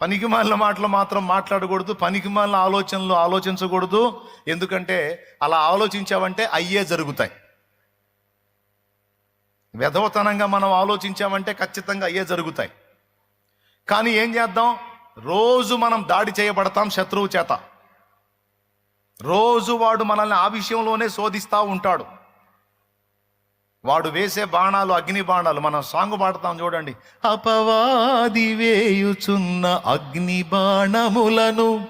పనికిమాలిన మాటలు మాత్రం మాట్లాడకూడదు పనికిమాలిన ఆలోచనలు ఆలోచించకూడదు. ఎందుకంటే అలా ఆలోచించావంటే అయ్యే జరుగుతాయి. వెధవతనంగా మనం ఆలోచించామంటే ఖచ్చితంగా అయ్యే జరుగుతాయి. కానీ ఏం చేద్దాం? రోజు మనం దాడి చేయబడతాం శత్రువు చేత. రోజు వాడు మనల్ని ఆ విషయంలోనే శోధిస్తూ ఉంటాడు. వాడు వేసే బాణాలు అగ్ని బాణాలు మనం సాంగ్ పాడతాం చూడండి. అపవాది వేయుచున్న అగ్ని బాణములను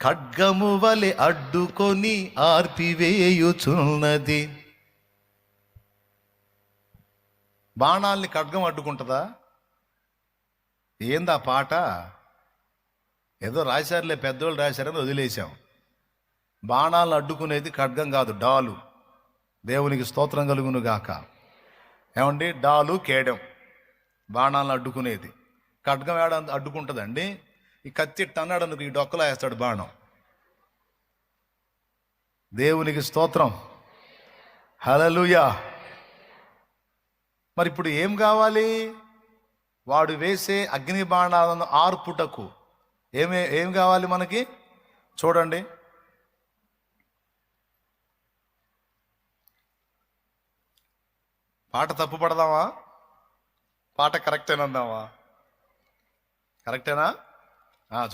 ఖడ్గము వలె అడ్డుకొని ఆర్పివేయుచున్నది. బాణాల్ని ఖడ్గం అడ్డుకుంటుందా? ఏందా పాట? ఏదో రాశారులే పెద్దోళ్ళు రాశారని వదిలేశాం. బాణాలను అడ్డుకునేది ఖడ్గం కాదు డాలు. దేవునికి స్తోత్రం కలుగును గాక. ఏమండి? డాలు కేడం. బాణాలను అడ్డుకునేది. ఖడ్గం ఏడ అడ్డుకుంటుందండి? ఈ కత్తి టన్నాడు ఈ డొక్కలో వేస్తాడు బాణం. దేవునికి స్తోత్రం. హలలుయా మరి ఇప్పుడు ఏం కావాలి? వాడు వేసే అగ్ని బాణాలను ఆర్పుటకు. ఏమే ఏం కావాలి మనకి? చూడండి. పాట తప్పు పడదామా? పాట కరెక్టేనందామా కరెక్టేనా?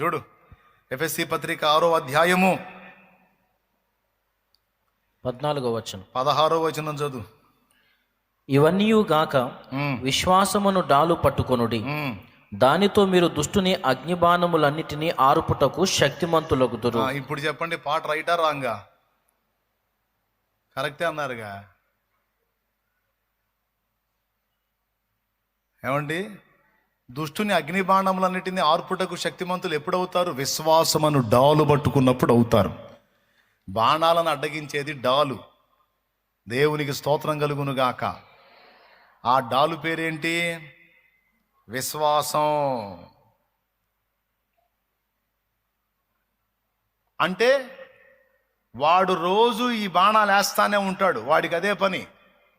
చూడు. ఎఫ్ఎస్సి పత్రిక ఆరో అధ్యాయము. పద్నాలుగో వచనం. పదహారో వచనం చదువు. ఇవన్నీ గాక విశ్వాసమును డాలు పట్టుకొనుడి. దానితో మీరు దుష్టుని అగ్నిబాణములన్నిటినీ ఆరుపుటకు శక్తిమంతులగుదురు. ఆ, ఇప్పుడు చెప్పండి పాట రైటా రాంగా? కరెక్టే అన్నారుగా. ఏమండి? దుష్టుని అగ్నిబాణములన్నిటిని ఆర్పుటకు శక్తిమంతులు ఎప్పుడవుతారు? విశ్వాసమను డాలు పట్టుకున్నప్పుడు అవుతారు. బాణాలను అడ్డగించేది డాలు. దేవునికి స్తోత్రం కలుగును గాక ఆ డాలు పేరేంటి? విశ్వాసం. అంటే వాడు రోజు ఈ బాణాలు వేస్తానే ఉంటాడు. వాడికి అదే పని.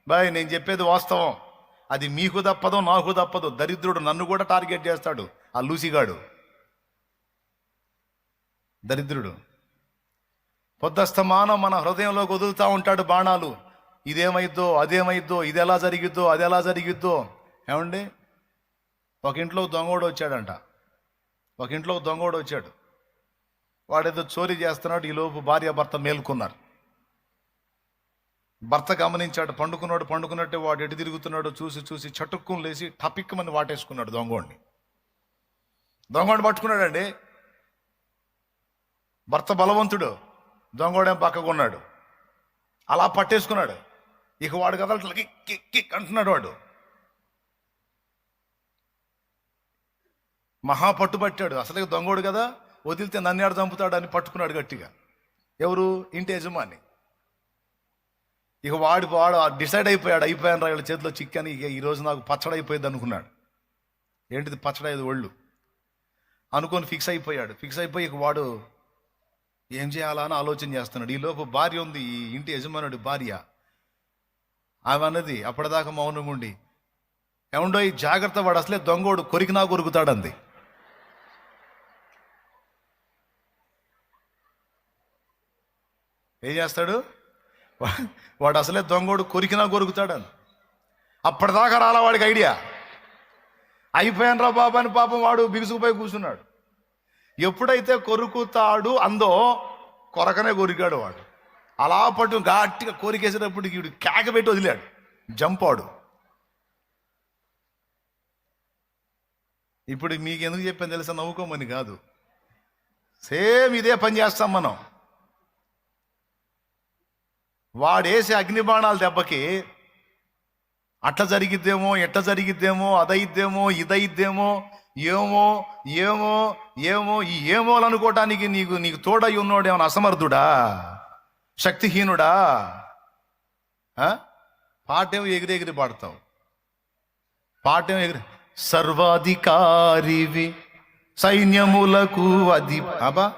బాయ్ నేను చెప్పేది వాస్తవం. అది మీకు తప్పదు నాకు తప్పదు దరిద్రుడు నన్ను కూడా టార్గెట్ చేస్తాడు ఆ లూసిగాడు దరిద్రుడు. పొద్దస్తమానం మన హృదయంలోకి వదులుతూ ఉంటాడు బాణాలు. ఇదేమైద్దో అదేమైద్దో ఇది ఎలా జరిగిద్దో అది ఎలా జరిగిద్దో. ఏమండి? ఒక ఇంట్లో దొంగోడు వచ్చాడంట. ఒక ఇంట్లో దొంగోడు వచ్చాడు. వాడేదో చోరీ చేస్తున్నాడు ఈలోపు భార్య భర్త మేల్కొన్నారు. భర్త గమనించాడు పండుకున్నాడు పండుకున్నట్టే వాడు ఎటు తిరుగుతున్నాడో చూసి చూసి చటుక్కుని లేచి టపిక్కుమని వాటేసుకున్నాడు దొంగోడిని దొంగోడిని పట్టుకున్నాడండి. భర్త బలవంతుడు దొంగోడేం పక్కకున్నాడు. అలా పట్టేసుకున్నాడు. ఇక వాడు కదలట్ల కిక్ అంటున్నాడు వాడు. మహా పట్టుబట్టాడు. అసలే దొంగోడు కదా వదిలితే నన్నేడు చంపుతాడు అని పట్టుకున్నాడు గట్టిగా. ఎవరు? ఇంటి యజమాని. ఇక వాడు వాడు డిసైడ్ అయిపోయాడు అయిపోయాను రా వీళ్ళ చేతిలో చిక్కని ఇక ఈరోజు నాకు పచ్చడి అయిపోయింది అనుకున్నాడు. ఏంటిది పచ్చడి అయ్యేది ఒళ్ళు? అనుకొని ఫిక్స్ అయిపోయాడు. ఫిక్స్ అయిపోయి ఇక వాడు ఏం చేయాలా అని ఆలోచన చేస్తున్నాడు. ఈ లోపు భార్య ఉంది ఈ ఇంటి యజమానుడి భార్య. ఆమె అన్నది అప్పటిదాకా మౌనం ఉండి. ఏముండో ఈ జాగ్రత్త వాడు అసలే దొంగోడు కొరికినా కొరుకుతాడంది. ఏం చేస్తాడు? వాడు అసలే దొంగోడు కొరికినా కొరుకుతాడని అప్పటిదాకా రాలా వాడికి ఐడియా? అయిపోయాను రా బాబా అని పాపం వాడు బిగుసుకుపోయి కూర్చున్నాడు. ఎప్పుడైతే కొరుకుతాడు అందో కొరకనే కొరికాడు వాడు. అలా పట్టు గట్టిగా కోరికేసేటప్పుడు వీడు కేక పెట్టి వదిలాడు. జంపాడు. ఇప్పుడు మీకు ఎందుకు చెప్పాను తెలుసా? నవ్వుకోమని కాదు. సేమ్ ఇదే పని చేస్తాం మనం. వాడేసే అగ్నిబాణాలు దెబ్బకి అట్లా జరిగిద్దేమో ఎట్లా జరిగిద్దేమో అదయిద్దేమో ఇదయిద్దేమో ఏమో ఏమో ఏమో ఈ ఏమోలు అనుకోవటానికి నీకు నీకు తోడై ఉన్నోడేమో అసమర్థుడా? శక్తిహీనుడా? ఆ? పాటేమో ఎగిరి ఎగిరి పాడతావు. పాటేమో ఎగిరి సర్వాధికారివి సైన్యములకు అది అబా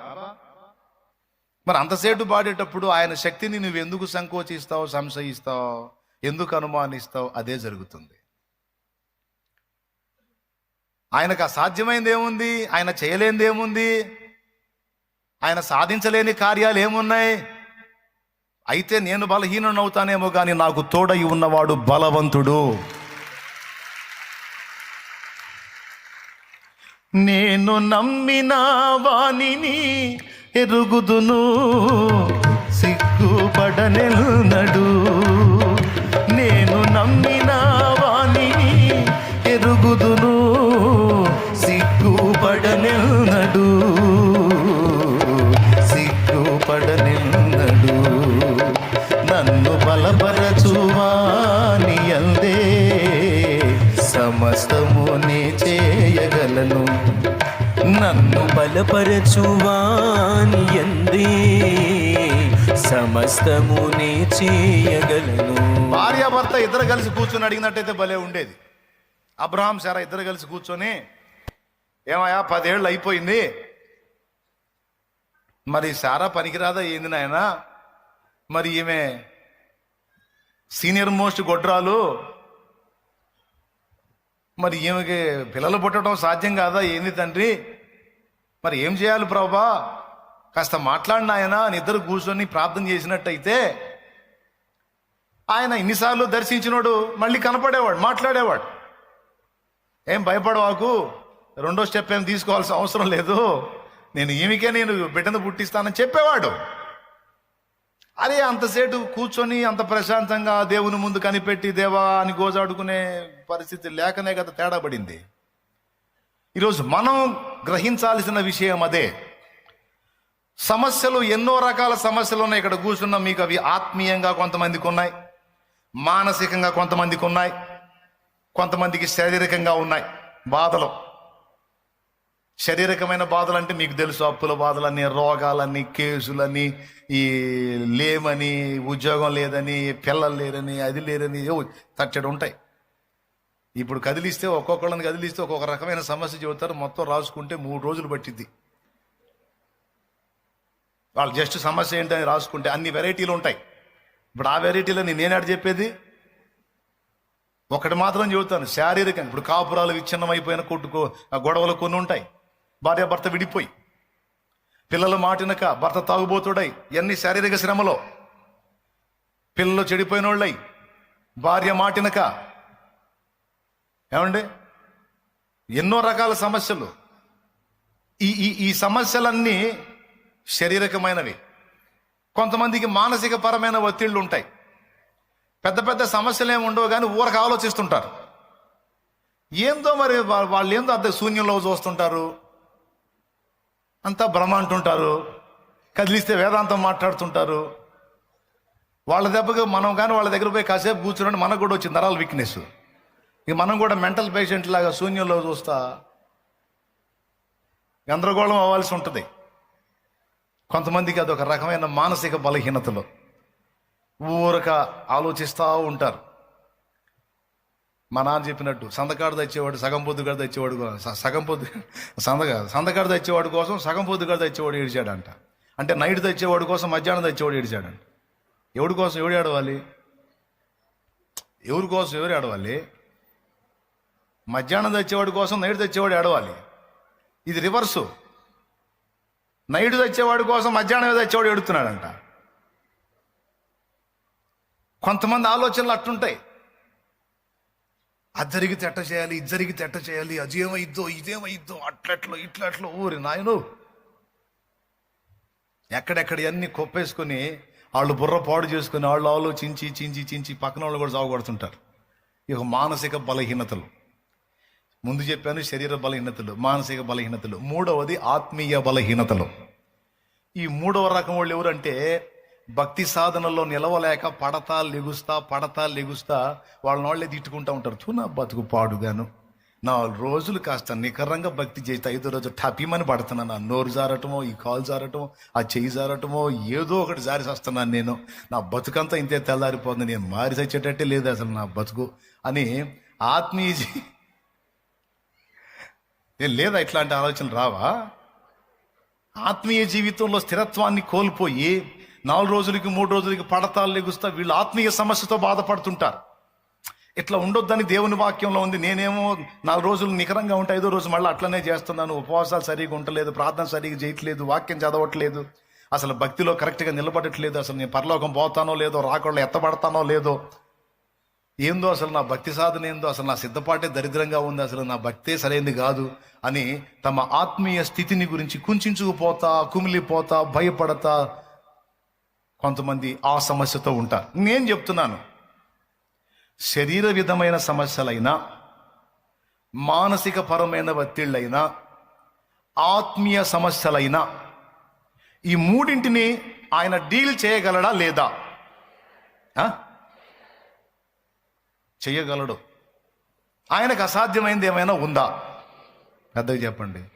మరి అంతసేటు పాడేటప్పుడు ఆయన శక్తిని నువ్వు ఎందుకు సంకోచిస్తావు సంశయిస్తావు ఎందుకు అనుమానిస్తావు? అదే జరుగుతుంది. ఆయనకు అసాధ్యమైంది ఏముంది ఆయన చేయలేనిది ఏముంది ఆయన సాధించలేని కార్యాలు ఏమున్నాయి? అయితే నేను బలహీనవుతానేమో అవుతానేమో కానీ నాకు తోడై ఉన్నవాడు బలవంతుడు. నేను నమ్మిన వాణిని ఎరుగుదును సిగ్గుపడనెల్నడు నేను నమ్మిన వాణిని ఎరుగుదును సిగ్గుపడనెల్నడు సిగ్గుపడనెల్నడు నన్ను బలపరచువాని అందే సమస్తము నే చేయగలను. నన్ను బలపరచువా ఎందే సమస్తము నే చేయగలను. భార్యాభర్త ఇద్దరు కలిసి కూర్చొని అడిగినట్టయితే భలే ఉండేది. అబ్రహాం సారా ఇద్దరు కలిసి కూర్చొని ఏమయ్యా పదేళ్ళు అయిపోయింది. మరి సారా పనికిరాదా ఏంది నాయన? మరి ఈమె సీనియర్ మోస్ట్ గొడ్రాలు. మరి ఈమెకి పిల్లలు పుట్టడం సాధ్యం కాదా? ఏంది తండ్రి? మరి ఏం చేయాలి ప్రభా? కాస్త మాట్లాడిన ఆయన అని ఇద్దరు కూర్చొని ప్రార్థన చేసినట్టయితే ఆయన ఇన్నిసార్లు దర్శించినోడు మళ్ళీ కనపడేవాడు మాట్లాడేవాడు. ఏం భయపడవాకు? రెండో స్టెప్ ఏం తీసుకోవాల్సిన అవసరం లేదు. నేను ఈమెకే నేను బిడ్డను పుట్టిస్తానని చెప్పేవాడు. అదే అంతసేటు కూర్చొని అంత ప్రశాంతంగా దేవుని ముందు కనిపెట్టి దేవా అని గోజాడుకునే పరిస్థితి లేకనే కదా తేడా పడింది. ఈరోజు మనం గ్రహించాల్సిన విషయం అదే. సమస్యలు ఎన్నో రకాల సమస్యలు ఉన్నాయి. ఇక్కడ కూర్చున్న మీకు అవి ఆత్మీయంగా కొంతమందికి ఉన్నాయి మానసికంగా కొంతమందికి ఉన్నాయి కొంతమందికి శారీరకంగా ఉన్నాయి. బాధలు. శారీరకమైన బాధలు అంటే మీకు తెలుసు అప్పుల బాధలని రోగాలని కేసులని ఈ లేమని ఉద్యోగం లేదని పిల్లలు లేరని అది లేరని ఏవో ఉంటాయి. ఇప్పుడు కదిలిస్తే ఒక్కొక్కళ్ళని కదిలిస్తే ఒక్కొక్క రకమైన సమస్య చెబుతారు. మొత్తం రాసుకుంటే మూడు రోజులు పట్టిద్ది. వాళ్ళు జస్ట్ సమస్య ఏంటని రాసుకుంటే అన్ని వెరైటీలు ఉంటాయి. ఇప్పుడు ఆ వెరైటీలో నేనేనాడు చెప్పేది? ఒకటి మాత్రం చెబుతాను శారీరకంగా ఇప్పుడు కాపురాలు విచ్ఛిన్నమైపోయిన కొట్టుకో గొడవలు కొన్ని ఉంటాయి. భార్య భర్త విడిపోయి. పిల్లలు మాటినక భర్త తాగుబోతుడై ఎన్ని శారీరక శ్రమలో. పిల్లలు చెడిపోయిన వాళ్ళై భార్య మాటినక. ఏమండి? ఎన్నో రకాల సమస్యలు. ఈ ఈ ఈ సమస్యలన్నీ శారీరకమైనవి. కొంతమందికి మానసిక పరమైన ఒత్తిళ్ళు ఉంటాయి. పెద్ద పెద్ద సమస్యలు ఏమి ఉండవు కానీ ఊరక ఆలోచిస్తుంటారు. ఏందో మరి వాళ్ళు ఏందో అద్దె శూన్యంలో చూస్తుంటారు. అంతా భ్రమ అంటుంటారు. కదిలిస్తే వేదాంతం మాట్లాడుతుంటారు. వాళ్ళ దెబ్బకి మనం కానీ వాళ్ళ దగ్గర పోయి కాసేపు కూర్చోండి మనకు కూడా వచ్చింది నరాల వీక్నెస్. ఇక మనం కూడా మెంటల్ పేషెంట్ లాగా శూన్యంలో చూస్తా గందరగోళం అవ్వాల్సి ఉంటుంది. కొంతమందికి అదొక రకమైన మానసిక బలహీనతలు. ఊరక ఆలోచిస్తూ ఉంటారు. మా నాన్న చెప్పినట్టు సందకాడు తెచ్చేవాడు సగం పొద్దుగాడు తెచ్చేవాడు సగం పొద్దు సందక సందకాడు తెచ్చేవాడు కోసం సగం పొద్దుగాడు తెచ్చేవాడు ఏడిచాడంట. అంటే నైట్ తెచ్చేవాడు కోసం మధ్యాహ్నం తెచ్చేవాడు ఏడిచాడంట. ఎవడి కోసం ఎవడు ఏడవాలి? ఎవరి కోసం ఎవరు ఏడవాలి? మధ్యాహ్నం తెచ్చేవాడి కోసం నైట్ తెచ్చేవాడు ఏడవాలి. ఇది రివర్సు. నైడు తెచ్చేవాడి కోసం మధ్యాహ్నం తెచ్చేవాడు ఎడుతున్నాడంట కొంతమంది ఆలోచనలు అట్టుంటాయి అది జరిగితే ఎట్ట చేయాలి ఇది జరిగితే ఎట్ట చేయాలి అది ఏమైద్దో ఇదేమైద్దో అట్లట్లో ఇట్లట్లో ఊరి నాయను. ఎక్కడెక్కడ అన్ని కొప్పేసుకొని వాళ్ళు బుర్ర పాడు చేసుకుని వాళ్ళు ఆలోచించి చించి చించి పక్కన వాళ్ళు కూడా సాగుపడుతుంటారు ఇక మానసిక బలహీనతలు. ముందు చెప్పాను శరీర బలహీనతలు మానసిక బలహీనతలు మూడవది ఆత్మీయ బలహీనతలు. ఈ మూడవ రకం వాళ్ళు ఎవరంటే భక్తి సాధనలో నిలవలేక పడతా లెగుస్తా పడతా లెగుస్తా వాళ్ళని వాళ్ళే తిట్టుకుంటా ఉంటారు. తూ నా బతుకు పాడుగాను. నాలుగు రోజులు కాస్త నికరంగా భక్తి చేస్తే. ఐదో రోజు టపిమని పడుతున్నాను ఆ నోరు జారటమో ఈ కాలు జారటమో ఆ చేయి జారటమో ఏదో ఒకటి జారి వస్తున్నాను నేను. నా బతుకంతా ఇంతే తెల్లారిపోతుంది. నేను మారి చచ్చేటట్టే లేదు అసలు నా బతుకు అని ఆత్మీయ ఏం లేదా ఇట్లాంటి ఆలోచనలు రావా? ఆత్మీయ జీవితంలో స్థిరత్వాన్ని కోల్పోయి నాలుగు రోజులకి మూడు రోజులకి పడతాలు లెగుస్తా వీళ్ళు ఆత్మీయ సమస్యతో బాధపడుతుంటారు. ఇట్లా ఉండొద్దని దేవుని వాక్యంలో ఉంది. నేనేమో నాలుగు రోజులు నికరంగా ఉంటే ఐదో రోజు మళ్ళీ అట్లనే చేస్తున్నాను. ఉపవాసాలు సరిగా ఉండలేదు ప్రార్థన సరిగా చేయట్లేదు వాక్యం చదవట్లేదు. అసలు భక్తిలో కరెక్ట్గా నిలబడట్లేదు. అసలు నేను పరలోకం పోతానో లేదో రాకుండా ఎత్తబడతానో లేదో ఏందో అసలు నా భక్తి సాధన ఏందో అసలు నా సిద్ధపాటే దరిద్రంగా ఉంది అసలు నా భక్తే సరైనది కాదు అని తమ ఆత్మీయ స్థితిని గురించి కుంచుకుపోతా కుమిలిపోతా భయపడతా కొంతమంది ఆ సమస్యతో ఉంటారు. నేను చెప్తున్నాను శరీర విధమైన సమస్యలైనా మానసిక పరమైన ఒత్తిళ్ళైనా ఆత్మీయ సమస్యలైనా ఈ మూడింటిని ఆయన డీల్ చేయగలడా లేదా? చెయ్యగలడు. ఆయనకు అసాధ్యమైంది ఏమైనా ఉందా? పెద్దగా చెప్పండి.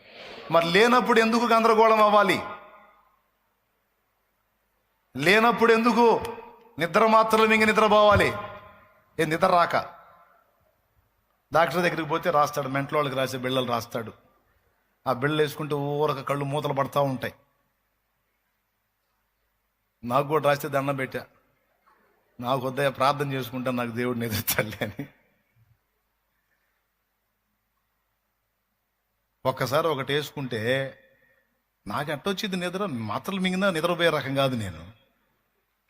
మరి లేనప్పుడు ఎందుకు గందరగోళం అవ్వాలి? లేనప్పుడు ఎందుకు నిద్ర మాత్రం మింగి నిద్రపోవాలి? ఏ నిద్ర రాక. డాక్టర్ దగ్గరికి పోతే రాస్తాడు. మెంట్లో వాళ్ళకి రాసే బిళ్ళలు రాస్తాడు. ఆ బిళ్ళలు వేసుకుంటే ఊరక కళ్ళు మూతలు పడతా ఉంటాయి. నాకు కూడా రాస్తే దండం పెట్టా. నాకు కొద్దిగా ప్రార్థన చేసుకుంటా నాకు దేవుడు నిద్రించాలి అని. ఒక్కసారి ఒకటి వేసుకుంటే నాకు అట్టొచ్చింది నిద్ర మాత్రలు మింగినా నిద్రపోయే రకం కాదు నేను.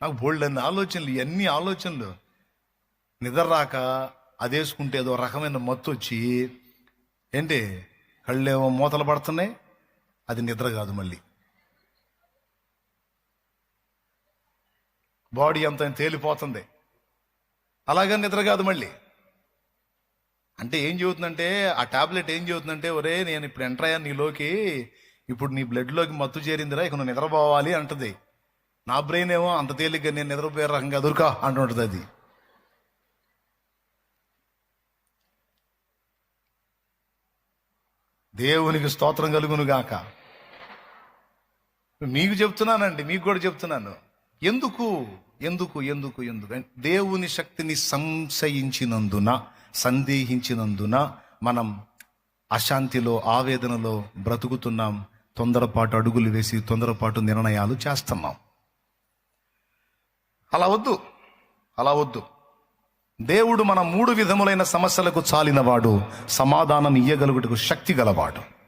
నాకు బోల్డ్ అన్ని ఆలోచనలు ఇవన్నీ ఆలోచనలు. నిద్ర రాక అది వేసుకుంటే ఏదో రకమైన మత్తు వచ్చి ఏంటి? కళ్ళేమో మూతలు పడుతున్నాయి అది నిద్ర కాదు మళ్ళీ. బాడీ అంత తేలిపోతుంది. అలాగే నిద్ర కాదు మళ్ళీ. అంటే ఏం చెబుతుందంటే ఆ టాబ్లెట్ ఏం చెబుతుందంటే ఒరే నేను ఇప్పుడు ఎంటర్ అయ్యాను నీలోకి ఇప్పుడు నీ బ్లడ్లోకి మత్తు చేరిందిరా ఇక నువ్వు నిద్రపోవాలి అంటది. నా బ్రెయిన్ ఏమో అంత తేలిగ్గా నేను నిద్రపోయే రకంగా దొరకా అంటుంటుంది అది. దేవునికి స్తోత్రం కలుగును గాక మీకు చెప్తున్నానండి మీకు కూడా చెప్తున్నాను. ఎందుకు? ఎందుకు? ఎందుకు? ఎందుకు? దేవుని శక్తిని సంశయించినందున సందేహించినందున మనం అశాంతిలో ఆవేదనలో బ్రతుకుతున్నాం తొందరపాటు అడుగులు వేసి తొందరపాటు నిర్ణయాలు చేస్తున్నాం. అలా వద్దు. అలా వద్దు. దేవుడు మన మూడు విధములైన సమస్యలకు చాలినవాడు సమాధానం ఇయ్యగలుగుటకు శక్తి గలవాడు.